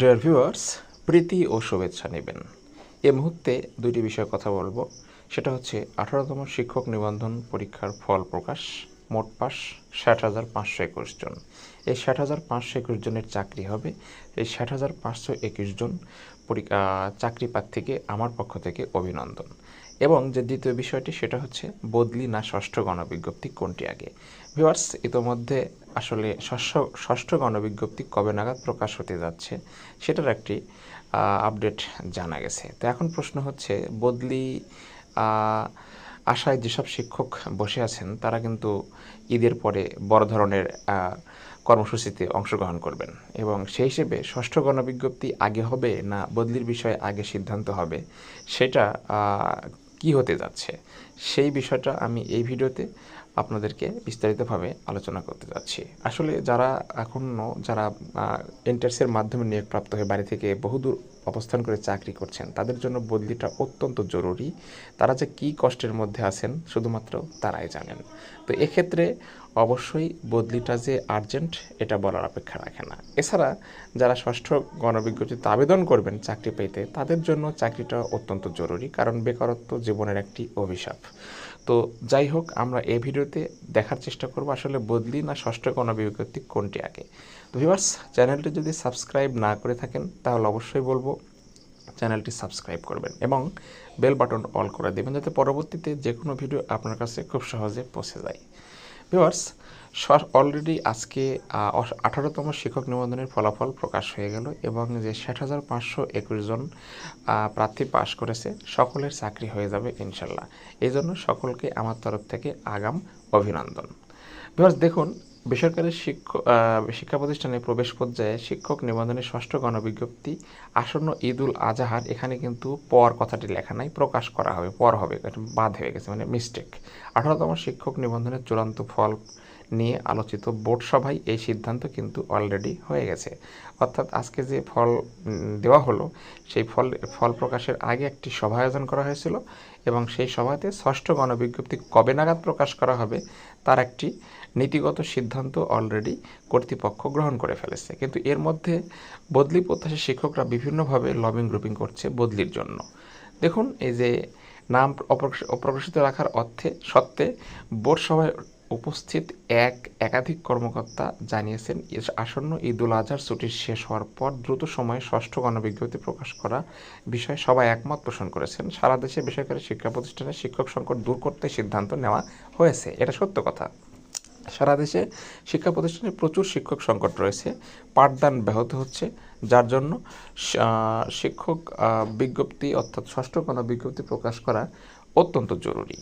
Dear viewers প্রীতি ও শুভেচ্ছা নেবেন। এ মুহূর্তে দুইটি বিষয়ে কথা বলব। সেটা হচ্ছে আঠারোতম শিক্ষক নিবন্ধন পরীক্ষার ফল প্রকাশ, মোট পাস ষাট হাজার পাঁচশো একুশ জন। এই ষাট হাজার পাঁচশো একুশ জনের চাকরি হবে। এই ষাট হাজার পাঁচশো একুশ জন পরীক্ষা চাকরি প্রার্থীকে আমার পক্ষ থেকে অভিনন্দন। এবং যে দ্বিতীয় বিষয়টি, সেটা হচ্ছে বদলি না ষষ্ঠ গণবিজ্ঞপ্তি কোনটি আগে? ভিউয়ার্স, ইতোমধ্যে আসলে ষষ্ঠ ষষ্ঠ গণবিজ্ঞপ্তি কবে নাগাদ প্রকাশ হতে যাচ্ছে, সেটার একটি আপডেট জানা গেছে। তো এখন প্রশ্ন হচ্ছে, বদলি আশায় যেসব শিক্ষক বসে আছেন, তারা কিন্তু ঈদের পরে বড় ধরনের কর্মসূচিতে অংশগ্রহণ করবেন। এবং সেই হিসেবে ষষ্ঠ গণবিজ্ঞপ্তি আগে হবে না বদলির বিষয়ে আগে সিদ্ধান্ত হবে, সেটা কি হতে যাচ্ছে? সেই বিষয়টা আমি এই ভিডিওতে আপনাদেরকে বিস্তারিতভাবে আলোচনা করতে যাচ্ছি। আসলে যারা এখনও যারা এন্টার্সের মাধ্যমে নিয়োগপ্রাপ্ত হয়ে বাড়ি থেকে বহুদূর অবস্থান করে চাকরি করছেন, তাদের জন্য বদলিটা অত্যন্ত জরুরি। তারা যে কী কষ্টের মধ্যে আছেন শুধুমাত্র তারাই জানেন। তো এক্ষেত্রে অবশ্যই বদলিটা যে আর্জেন্ট এটা বলার অপেক্ষা রাখে না। এছাড়া যারা ষষ্ঠ গণবিজ্ঞপ্তিতে আবেদন করবেন চাকরি পেতে, তাদের জন্য চাকরিটা অত্যন্ত জরুরি, কারণ বেকারত্ব জীবনের একটি অভিশাপ। তো যাই হোক, আমরা এই ভিডিওতে দেখার চেষ্টা করব আসলে বদলি না ষষ্ঠ গণবিজ্ঞপ্তি কোনটি আগে। তো ভিউয়ার্স চ্যানেলটি যদি সাবস্ক্রাইব না করে থাকেন, তাহলে অবশ্যই বলব চ্যানেলটি সাবস্ক্রাইব করবেন এবং বেল বাটন অল করে দেবেন, যাতে পরবর্তীতে যে কোনো ভিডিও আপনার কাছে খুব সহজে পৌঁছে যায়। ভিউয়ার্স অলরেডি আজকে আঠারোতম শিক্ষক নিবন্ধনের ফলাফল প্রকাশ হয়ে গেল এবং যে ষাট হাজার পাঁচশো একুশ জন প্রার্থী পাশ করেছে, সকলের চাকরি হয়ে যাবে ইনশাল্লাহ। এই জন্য সকলকে আমার তরফ থেকে আগাম অভিনন্দন। ভিউয়ার্স, দেখুন বেসরকারি শিক্ষক শিক্ষা প্রতিষ্ঠানে প্রবেশ পর্যায়ে শিক্ষক নিবন্ধনের ষষ্ঠ গণবিজ্ঞপ্তি, আসন্ন ঈদুল আজহার, এখানে কিন্তু পর কথাটি লেখা নাই, প্রকাশ করা হবে, পর হবে বাদ হয়ে গেছে মানে মিস্টেক আঠারোতম শিক্ষক নিবন্ধনের চূড়ান্ত ফল নিয়ে আলোচিত বোর্ড সভায় এই সিদ্ধান্ত কিন্তু অলরেডি হয়ে গেছে। অর্থাৎ আজকে যে ফল দেওয়া হলো, সেই ফল ফল প্রকাশের আগে একটি সভা আয়োজন করা হয়েছিল এবং সেই সভাতে ষষ্ঠ গণবিজ্ঞপ্তি কবে নাগাদ প্রকাশ করা হবে তার একটি নীতিগত সিদ্ধান্ত অলরেডি কর্তৃপক্ষ গ্রহণ করে ফেলেছে। কিন্তু এর মধ্যে বদলি প্রত্যাশী শিক্ষকরা বিভিন্নভাবে লবিং গ্রুপিং করছে বদলির জন্য। দেখুন, এই যে নাম অপ্রকাশ- অপ্রকাশিত রাখার অর্থে সত্ত্বে বোর্ড সভায় উপস্থিত এক একাধিক কর্মকর্তা জানিয়েছেন আসন্ন ঈদ উল আজহার ছুটি শেষ হওয়ার পর দ্রুত সময়ে ষষ্ঠ গণবিজ্ঞপ্তি প্রকাশ করা বিষয়ে সবাই একমত পোষণ করেছেন। সারা দেশে বেসরকারি শিক্ষা প্রতিষ্ঠানে শিক্ষক সংকট দূর করতে সিদ্ধান্ত নেওয়া হয়েছে। এটা সত্য কথা। সারা দেশে শিক্ষা প্রতিষ্ঠানে প্রচুর শিক্ষক সংকট রয়েছে। পাঠদান ব্যাহত হচ্ছে, যার জন্য শিক্ষক বিজ্ঞপ্তি অর্থাৎ ষষ্ঠ গণবিজ্ঞপ্তি প্রকাশ করা অত্যন্ত জরুরি।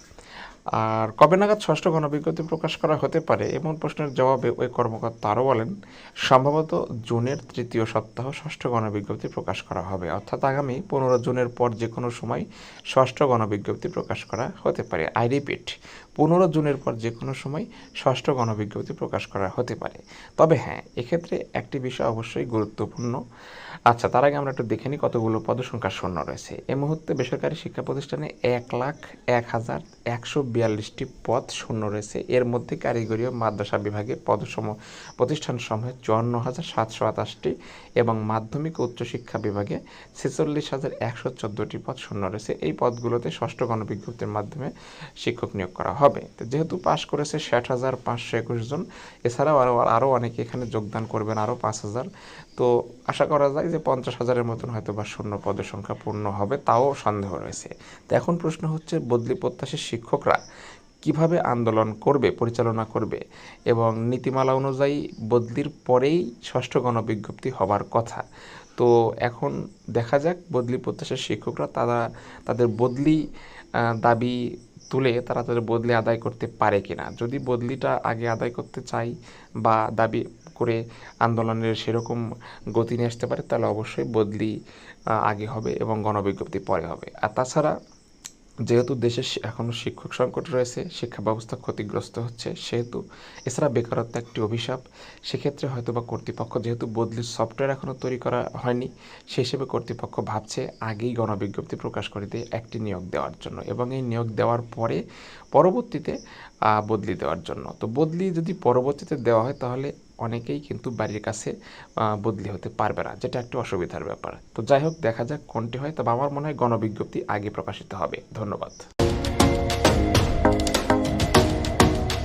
আর কবে নাগাদ ষষ্ঠ গণবিজ্ঞপ্তি প্রকাশ করা হতে পারে এমন প্রশ্নের জবাবে ওই কর্মকর্তা আরও বলেন, সম্ভবত জুনের তৃতীয় সপ্তাহ ষষ্ঠ গণবিজ্ঞপ্তি প্রকাশ করা হবে। অর্থাৎ আগামী পনেরো জুনের পর যে কোনো সময় ষষ্ঠ গণবিজ্ঞপ্তি প্রকাশ করা হতে পারে। আই রিপিট, পনেরো জুনের পর যে কোনো সময় ষষ্ঠ গণবিজ্ঞপ্তি প্রকাশ করা হতে পারে। তবে হ্যাঁ এক্ষেত্রে একটি বিষয় অবশ্যই গুরুত্বপূর্ণ। আচ্ছা তার আগে আমরা একটু দেখে নিই কতগুলো পদসংখ্যা শূন্য রয়েছে। এ মুহূর্তে বেসরকারি শিক্ষা প্রতিষ্ঠানে এক লাখ এক হাজার একশো বিয়াল্লিশটি পদ শূন্য রয়েছে। এর মধ্যে কারিগরি ও মাদ্রাসা বিভাগে পদসম প্রতিষ্ঠান সমূহে চুয়ান্ন হাজার সাতশো আঠাশটি এবং মাধ্যমিক ও উচ্চশিক্ষা বিভাগে ছেচল্লিশ হাজার একশো চোদ্দোটি পদ শূন্য রয়েছে। এই পদগুলোতে ষষ্ঠ গণবিজ্ঞপ্তির মাধ্যমে শিক্ষক নিয়োগ করা হবে। যেহেতু পাশ করেছে ষাট হাজার পাঁচশো একুশ জন, এছাড়াও আরও আরও অনেকে এখানে যোগদান করবেন আরও পাঁচ হাজার তো আশা করা যায় যে পঞ্চাশ হাজারের মতন হয়তো বা শূন্য পদের সংখ্যা পূর্ণ হবে, তাও সন্দেহ রয়েছে। তো এখন প্রশ্ন হচ্ছে, বদলি প্রত্যাশী শিক্ষকরা কীভাবে আন্দোলন করবে, পরিচালনা করবে এবং নীতিমালা অনুযায়ী বদলির পরেই ষষ্ঠ গণবিজ্ঞপ্তি হবার কথা? তো এখন দেখা যাক, বদলি প্রত্যাশী শিক্ষকরা তারা, তাদের বদলি দাবি তুলে তারা তাদের বদলি আদায় করতে পারে কিনা। যদি বদলিটা আগে আদায় করতে চাই বা দাবি করে আন্দোলনের সেরকম গতি নিয়ে আসতে পারে, তাহলে অবশ্যই বদলি আগে হবে এবং গণবিজ্ঞপ্তি পরে হবে। আর তাছাড়া যেহেতু দেশে এখনও শিক্ষক সংকট রয়েছে, শিক্ষা ব্যবস্থা ক্ষতিগ্রস্ত হচ্ছে, সেহেতু এছাড়া বেকারত্ব একটি অভিশাপ, সেক্ষেত্রে হয়তো বা কর্তৃপক্ষ যেহেতু বদলির সফটওয়্যার এখনও তৈরি করা হয়নি সেই হিসেবে কর্তৃপক্ষ ভাবছে আগেই গণবিজ্ঞপ্তি প্রকাশ করে দিয়ে একটি নিয়োগ দেওয়ার জন্য এবং এই নিয়োগ দেওয়ার পরে পরবর্তীতে বদলি দেওয়ার জন্য। তো বদলি যদি পরবর্তীতে দেওয়া হয়, তাহলে অনেকেই কিন্তু বাড়ির কাছে বদলি হতে পারবে না, যেটা একটু অসুবিধার ব্যাপার। তো যাই হোক, দেখা যাক কোনটি হয়। তবে আমার মনে হয় গণবিজ্ঞপ্তি আগে প্রকাশিত হবে। ধন্যবাদ।